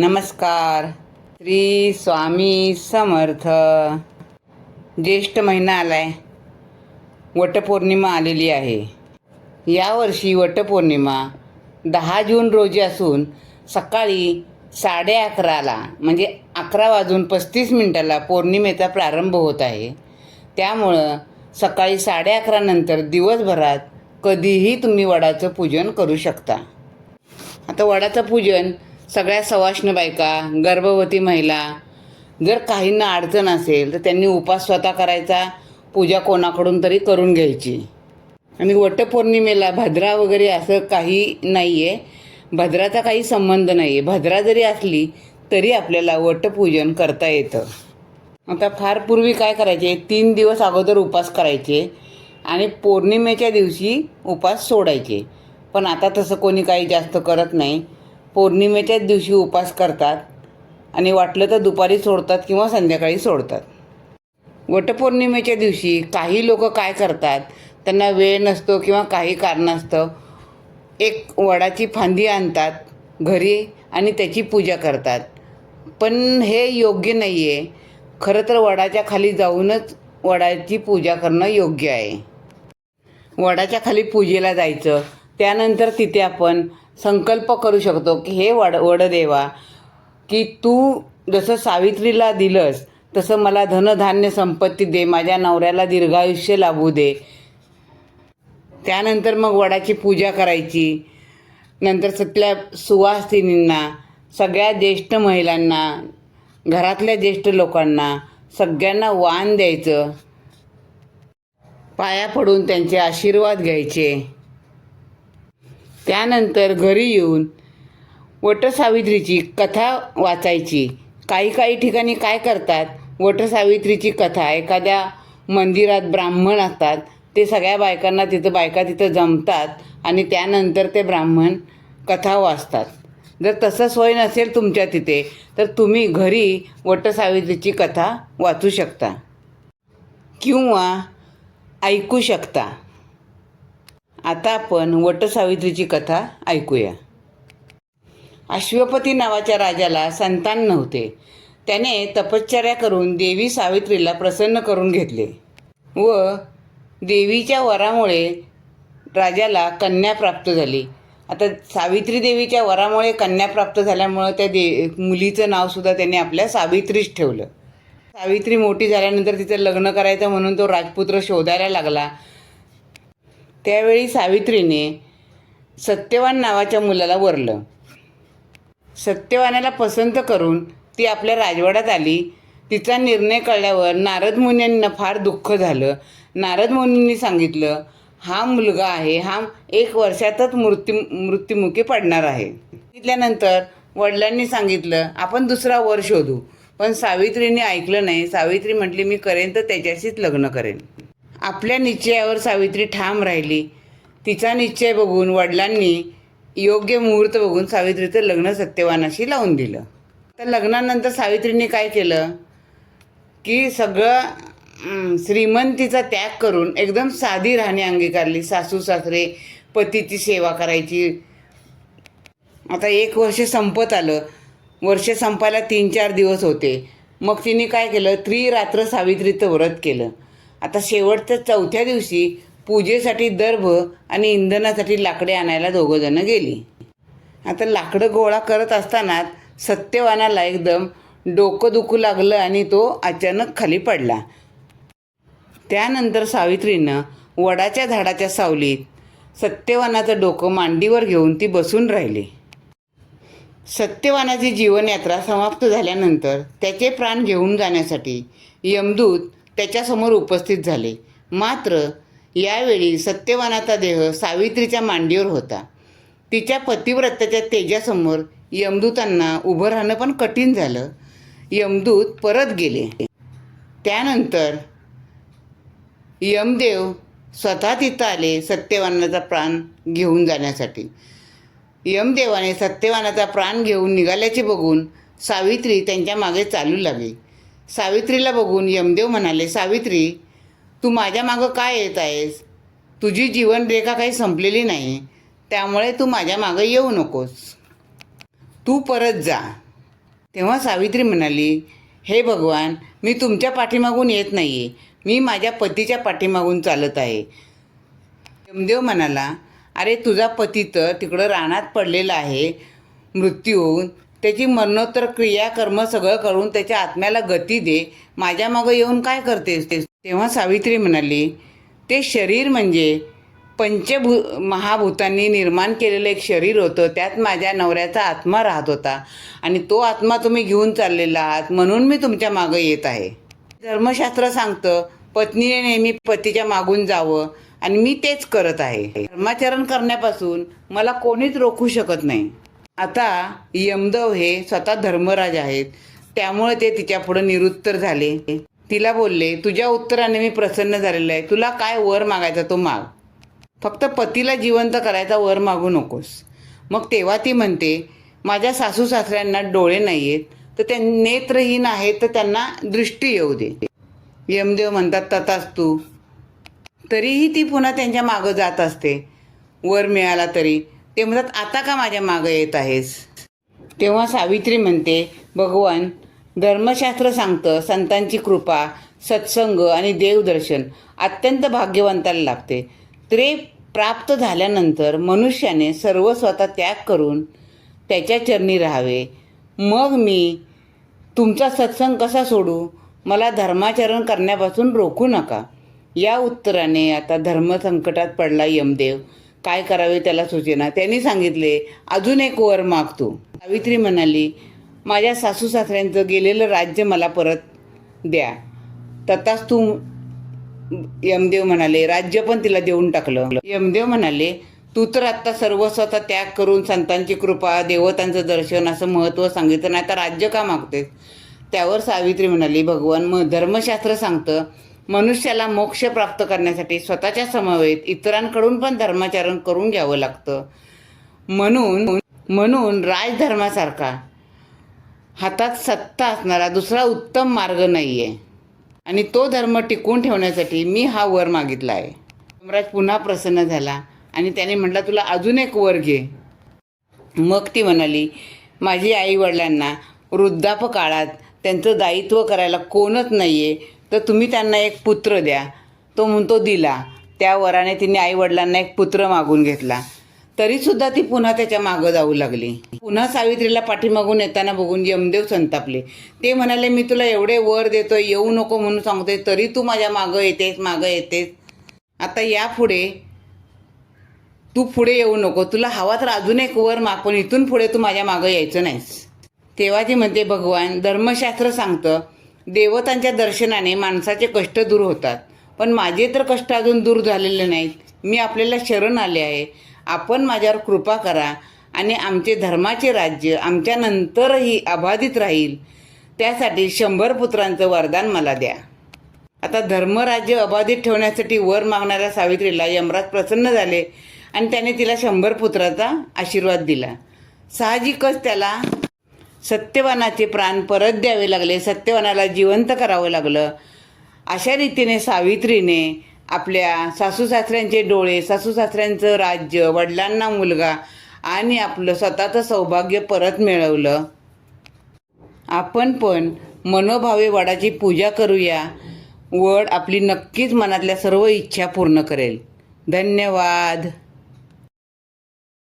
नमस्कार. श्री स्वामी समर्थ. ज्येष्ठ महिना आलाय. वटपौर्णिमा आलेली आहे. यावर्षी वटपौर्णिमा दहा जून रोजी असून सकाळी साडे अकराला म्हणजे अकरा वाजून पस्तीस मिनिटाला पौर्णिमेचा प्रारंभ होत आहे. त्यामुळं सकाळी साडे अकरानंतर दिवसभरात कधीही तुम्ही वडाचं पूजन करू शकता. आता वडाचं पूजन सगळ्या सवाष्ण बायका गर्भवती महिला जर काहींना अडचण असेल तर त्यांनी उपास स्वतः करायचा पूजा कोणाकडून तरी करून घ्यायची. आणि वटपौर्णिमेला भद्रा वगैरे असं काही नाही आहे भद्राचा काही संबंध नाही आहे भद्रा जरी असली तरी आपल्याला वटपूजन करता येतं. आता फार पूर्वी काय करायचे? तीन दिवस अगोदर उपास करायचे आणि पौर्णिमेच्या दिवशी उपास सोडायचे. पण आता तसं कोणी काही जास्त करत नाही. पौर्णिमेच्याच दिवशी उपास करतात आणि वाटलं तर दुपारी सोडतात किंवा संध्याकाळी सोडतात. वटपौर्णिमेच्या दिवशी काही लोक काय करतात? त्यांना वेळ नसतो किंवा काही कारणास्तव एक वडाची फांदी आणतात घरी आणि त्याची पूजा करतात. पण हे योग्य नाही आहे खरं तर वडाच्या खाली जाऊनच वडाची पूजा करणं योग्य आहे. वडाच्या खाली पूजेला जायचं. त्यानंतर तिथे आपण संकल्प करू शकतो की हे वड वडदेवा की तू जसं सावित्रीला दिलंस तसं मला धनधान्य संपत्ती दे माझ्या नवऱ्याला दीर्घायुष्य लाभू दे. त्यानंतर मग वडाची पूजा करायची. नंतर सगळ्या सुवासिनींना सगळ्या ज्येष्ठ महिलांना घरातल्या ज्येष्ठ लोकांना सगळ्यांना वाण द्यायचं. पाया पडून त्यांचे आशीर्वाद घ्यायचे. त्यानंतर घरी येऊन वटसावित्रीची कथा वाचायची. काही काही ठिकाणी काय करतात? वटसावित्रीची कथा एखाद्या मंदिरात ब्राह्मण असतात ते सगळ्या बायकांना तिथं बायका तिथं जमतात आणि त्यानंतर ते ब्राह्मण कथा वाचतात. जर तसं सोय नसेल तुमच्या तिथे तर तुम्ही घरी वटसावित्रीची कथा वाचू शकता किंवा ऐकू शकता. आता आपण वटसावित्रीची कथा ऐकूया. अश्वपती नावाच्या राजाला संतान नव्हते. त्याने तपश्चर्या करून देवी सावित्रीला प्रसन्न करून घेतले व देवीच्या वरामुळे राजाला कन्या प्राप्त झाली. आता सावित्री देवीच्या वरामुळे कन्या प्राप्त झाल्यामुळं त्या दे मुलीचं नावसुद्धा त्याने आपल्या सावित्रीच ठेवलं. सावित्री मोठी झाल्यानंतर तिचं लग्न करायचं म्हणून तो राजपुत्र शोधायला लागला. त्यावेळी सावित्रीने सत्यवान नावाच्या मुलाला वरलं. सत्यवानाला पसंत करून ती आपल्या राजवाड्यात आली. तिचा निर्णय कळल्यावर नारद मुनींना फार दुःख झालं. नारद मुनींनी सांगितलं हा मुलगा आहे. हा एक वर्षातच मृत्यू मृत्युमुखी पडणार आहे. तिथल्यानंतर वडिलांनी सांगितलं आपण दुसरा वर शोधू. पण सावित्रीने ऐकलं नाही. सावित्री म्हटली मी करेन तर त्याच्याशीच लग्न करेन. आपल्या निश्चयावर सावित्री ठाम राहिली. तिचा निश्चय बघून वडिलांनी योग्य मुहूर्त बघून सावित्रीचं लग्न सत्यवानाशी लावून दिलं. तर लग्नानंतर सावित्रीने काय केलं? की सगळं श्रीमंतीचा त्याग करून एकदम साधी राहणी अंगीकारली. सासू सासरे पतीची सेवा करायची. आता एक वर्ष संपत आलं. वर्ष संपायला तीन चार दिवस होते. मग तिने काय केलं? त्रिरात्र सावित्रीचं व्रत केलं. आता शेवटच्या चौथ्या दिवशी पूजेसाठी दर्भ आणि इंधनासाठी लाकडे आणायला दोघंजणं गेली. आता लाकडं गोळा करत असताना सत्यवानाला एकदम डोकं दुखू लागलं आणि तो अचानक खाली पडला. त्यानंतर सावित्रीनं वडाच्या झाडाच्या सावलीत सत्यवानाचं डोकं मांडीवर घेऊन ती बसून राहिली. सत्यवानाची जीवनयात्रा समाप्त झाल्यानंतर त्याचे प्राण घेऊन जाण्यासाठी यमदूत त्याच्यासमोर उपस्थित झाले. मात्र यावेळी सत्यवानाचा देह सावित्रीच्या मांडीवर होता. तिच्या पतिव्रताच्या तेजासमोर यमदूतांना उभं राहणं पण कठीण झालं. यमदूत परत गेले. त्यानंतर यमदेव स्वतः तिथं आले सत्यवानाचा प्राण घेऊन जाण्यासाठी. यमदेवाने सत्यवानाचा प्राण घेऊन निघाल्याचे बघून सावित्री त्यांच्या मागे चालू लागली. सावित्रीला बघून यमदेव म्हणाले सावित्री तू माझ्या मागं काय येत आहेस? तुझी जीवनरेखा काही संपलेली नाही त्यामुळे तू माझ्या मागं येऊ नकोस. तू परत जा. तेव्हा सावित्री म्हणाली हे भगवान मी तुमच्या पाठीमागून येत नाही आहे मी माझ्या पतीच्या पाठीमागून चालत आहे. यमदेव म्हणाला अरे तुझा पती तर तिकडं रानात पडलेला आहे. मृत्यू होऊन त्याची मरणोत्तर क्रिया कर्म सगळं करून त्याच्या आत्म्याला गती दे. माझ्या मागं येऊन काय करतेस ते? तेव्हा सावित्री म्हणाली ते शरीर म्हणजे पंचभू महाभूतांनी निर्माण केलेलं एक शरीर होतं. त्यात माझ्या नवऱ्याचा आत्मा राहत होता. आणि तो आत्मा तुम्ही घेऊन चाललेला आहात म्हणून मी तुमच्या मागं येत आहे. धर्मशास्त्र सांगतं पत्नीने नेहमी पतीच्या मागून जावं आणि मी तेच करत आहे. धर्माचरण करण्यापासून मला कोणीच रोखू शकत नाही. आता यमदव हे स्वतः धर्मराज आहेत. त्यामुळे ते तिच्या पुढे निरुत्तर झाले. तिला बोलले तुझ्या उत्तराने मी प्रसन्न झालेलो आहे. तुला काय वर मागायचा तो माग. फक्त पतीला जिवंत करायचा वर मागू नकोस. मग तेव्हा ती म्हणते माझ्या सासू सासऱ्यांना डोळे नाही आहेत तर त्या नेत्रहीन आहेत तर त्यांना दृष्टी येऊ दे. यमदेव म्हणतात तथाच तू. तरीही ती पुन्हा त्यांच्या मागं जात असते. वर मिळाला तरी. ते म्हणतात आता का माझ्या मागं येत आहेस? तेव्हा सावित्री म्हणते भगवान धर्मशास्त्र सांगतं संतांची कृपा सत्संग आणि देवदर्शन अत्यंत भाग्यवंताला लागते. ते प्राप्त झाल्यानंतर मनुष्याने सर्व स्वतः त्याग करून त्याच्या चरणी राहावे. मग मी तुमचा सत्संग कसा सोडू? मला धर्माचरण करण्यापासून रोखू नका. या उत्तराने आता धर्मसंकटात पडला यमदेव. काय करावे त्याला सुचेना? त्यांनी सांगितले अजून एक वर मागतो सावित्री म्हणाली माझ्या सासू सासऱ्यांचं गेलेलं राज्य मला परत द्या. तथाच तू यमदेव म्हणाले राज्य पण तिला देऊन टाकलं. यमदेव म्हणाले तू तर आत्ता सर्वस्वता त्याग करून संतांची कृपा देवतांचं दर्शन असं महत्त्व सांगितलं नाही तर राज्य का मागतेस? त्यावर सावित्री म्हणाली भगवान मग धर्मशास्त्र सांगतं मनुष्याला मोक्ष प्राप्त करण्यासाठी स्वतःच्या समवेत इतरांकडून पण धर्माचरण करून घ्यावं लागतं. म्हणून म्हणून राजधर्मासारखा हातात सत्ता असणारा दुसरा उत्तम मार्ग नाही आहे आणि तो धर्म टिकवून ठेवण्यासाठी मी हा वर मागितला आहे यमराज पुन्हा प्रसन्न झाला आणि त्याने म्हटलं तुला अजून एक वर घे. मग ती म्हणाली माझी आई वडिलांना वृद्धापकाळात त्यांचं दायित्व करायला कोणच नाही आहे तर तुम्ही त्यांना एक पुत्र द्या. तो म्हणतो दिला. त्या वराने तिने आईवडिलांना एक पुत्र मागून घेतला. तरीसुद्धा ती पुन्हा त्याच्या मागं जाऊ लागली. पुन्हा सावित्रीला पाठीमागून येताना बघून यमदेव संतापले. ते म्हणाले मी तुला एवढे वर देतोय येऊ नको म्हणून सांगतोय तरी तू माझ्या मागं येतेस मागं येतेस. आता यापुढे तू पुढे येऊ नको. तुला हवा तर अजून एक वर माग पण इथून पुढे तू माझ्या मागं यायचं नाहीस. तेव्हा ती म्हणते भगवान धर्मशास्त्र सांगतं देवतांच्या दर्शनाने माणसाचे कष्ट दूर होतात. पण माझे तर कष्ट अजून दूर झालेले नाहीत. मी आपल्याला शरण आले आहे. आपण माझ्यावर कृपा करा आणि आमचे धर्माचे राज्य आमच्या नंतरही अबाधित राहील. त्यासाठी शंभर पुत्रांचं वरदान मला द्या. आता धर्मराज्य अबाधित ठेवण्यासाठी वर मागणाऱ्या सावित्रीला यमराज प्रसन्न झाले आणि त्याने तिला शंभर पुत्राचा आशीर्वाद दिला. साहजिकच त्याला सत्यवानाचे प्राण परत द्यावे लागले सत्यवानाला जिवंत करावं लागलं. अशा रीतीने सावित्रीने आपल्या सासू सासऱ्यांचे डोळे सासू सासऱ्यांचं राज्य वडिलांना मुलगा आणि आपलं स्वतःचं सौभाग्य परत मिळवलं. आपण पण मनोभावे वडाची पूजा करूया. वड आपली नक्कीच मनातल्या सर्व इच्छा पूर्ण करेल. धन्यवाद.